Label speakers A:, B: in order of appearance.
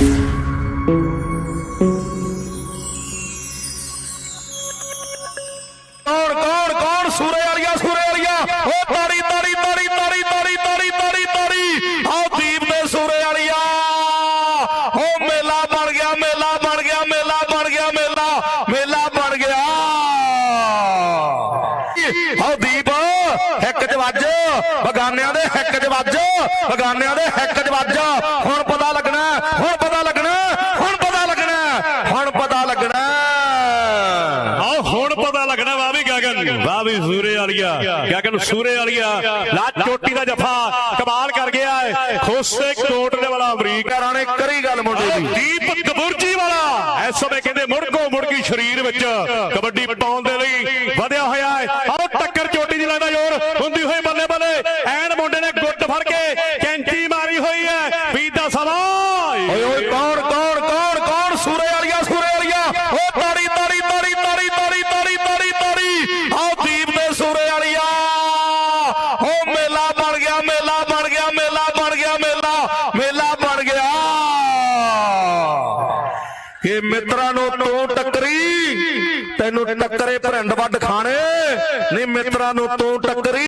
A: ਕੌਣ ਕੌਣ ਕੌਣ? ਸੂਰੇ ਵਾਲੀਆਂ ਸੂਰੇ ਵਾਲੀਆਂ। ਉਹ ਤਾੜੀ ਤਾੜੀ ਤਾੜੀ ਤਾੜੀ ਤਾੜੀ ਤਾੜੀ ਤਾੜੀ ਤਾੜੀ। ਆਓ ਦੀਪ ਦੇ ਸੂਰੇ ਵਾਲੀਆ। ਓ ਮੇਲਾ ਬਣ ਗਿਆ, ਮੇਲਾ ਬਣ ਗਿਆ, ਮੇਲਾ ਬਣ ਗਿਆ, ਮੇਲਾ ਮੇਲਾ ਬਣ ਗਿਆ। ਆਓ ਦੀਪ, ਇੱਕ ਚ ਵੱਜ। ਬਗਾਨਿਆਂ ਦੇ ਹੱਕ ਚ ਵੱਜ। ਬਗਾਨਿਆਂ ਦੇ ਹੱਕ ਚ ਵੱਜ। ਹੁਣ ਪਤਾ ਲੱਗਣਾ, ਹੁਣ ਪਤਾ ਲੱਗਣਾ ਹੁਣ ਪਤਾ ਲੱਗਣਾ ਹੁਣ ਪਤਾ ਲੱਗਣਾ
B: ਆਹ ਹੁਣ ਪਤਾ ਲੱਗਣਾ ਵਾਹ ਵੀ ਗਗਨ। ਵਾਹ ਵੀ ਸੂਰੇ ਵਾਲੀਆ। ਗਗਨ ਸੂਰੇ ਵਾਲੀਆ। ਲਾ ਚੋਟੀ ਦਾ ਜਫਾ ਕਮਾਲ ਕਰ ਗਿਆ ਹੈ ਖੋਸੇ ਕੋਟ ਦੇ ਵਾਲਾ ਅਮਰੀਕ।
A: ਨੇ ਕਰੀ ਗੱਲ ਮੁੰਡੇ ਦੀ।
B: ਦੀਪ ਕਬੂਰਜੀ ਵਾਲਾ। ਇਸ ਸਮੇਂ ਕਹਿੰਦੇ ਮੁੜਕੋ ਮੁੜਕੀ ਸਰੀਰ ਵਿੱਚ। ਕਬੱਡੀ ਪਾਉਣ ਦੇ ਲਈ ਵਧਿਆ ਹੋਇਆ ਹੈ ਆਹ ਟੱਕਰ ਚੋਟੀ ਦੀ ਲੱਗਦਾ ਜ਼ੋਰ। ਹੁੰਦੀ ਹੋਈ ਬੱਲੇ ਬੱਲੇ। ਐਨ ਮੁੰਡੇ ਨੇ ਗੁੱਟ ਫੜ ਕੇ ਕੈਂਚੀ ਮਾਰੀ ਹੋਈ ਹੈ ਵੀਰ ਦਾ
A: ਓਏ ਓਏ ਕਿ ਮਿੱਤਰਾਂ ਨੂੰ ਤੂੰ ਟੱਕਰੀ, ਤੈਨੂੰ ਟੱਕਰੇ ਭਰਿੰਡ ਵੱਡ ਖਾਣੇ। ਨਹੀਂ, ਮਿੱਤਰਾਂ ਨੂੰ ਤੂੰ ਟੱਕਰੀ।